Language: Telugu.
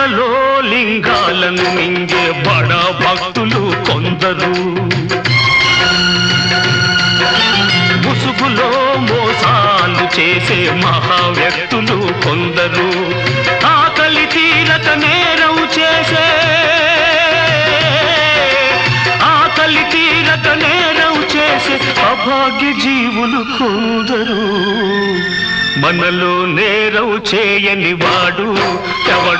గుళ్ళలో లింగాలను మింగే బడ భక్తులు కొందరు. ముసుగులో మోసాలు చేసే మహా వ్యక్తులు కొందరు. ఆకలి తీరక నేరం చేసే ఆకలి తీరక నేరం చేసే అభాగ్య జీవులు కొందరు. మనలో నేరవు చేయని వాడు ఎవడు?